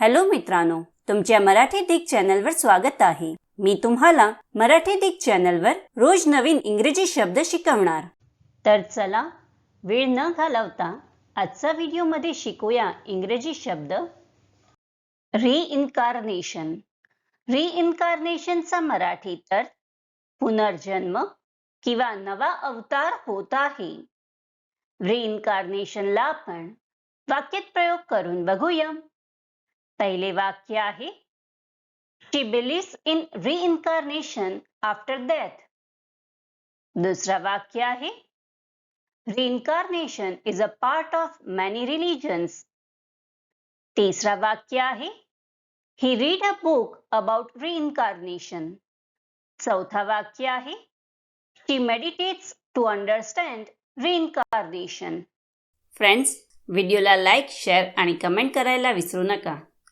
Hello मित्रांनो तुमच्या मराठी दिग चॅनलवर स्वागत आहे. मी तुम्हाला मराठी दिग चॅनलवर रोज नवीन इंग्रजी शब्द शिकवणार. तर चला वेळ न घालवता आजचा व्हिडिओमध्ये शिकूया इंग्रजी शब्द. रिइन्कार्नेशन रिइन्कार्नेशनचा मराठी तर पुनर्जन्म किंवा नवा अवतार होत आहे. रिइन्कार्नेशनला आपण वाक्यात प्रयोग करून बघूया. पहिले वाक्य आहे. She believes in reincarnation after death दुसरा वाक्य आहे. Reincarnation is a part of many religions तिसरा वाक्य आहे. He read a book about reincarnation चौथा वाक्य आहे. She meditates to understand reincarnation friends व्हिडिओला लाईक शेअर आणि कमेंट करायला विसरू नका.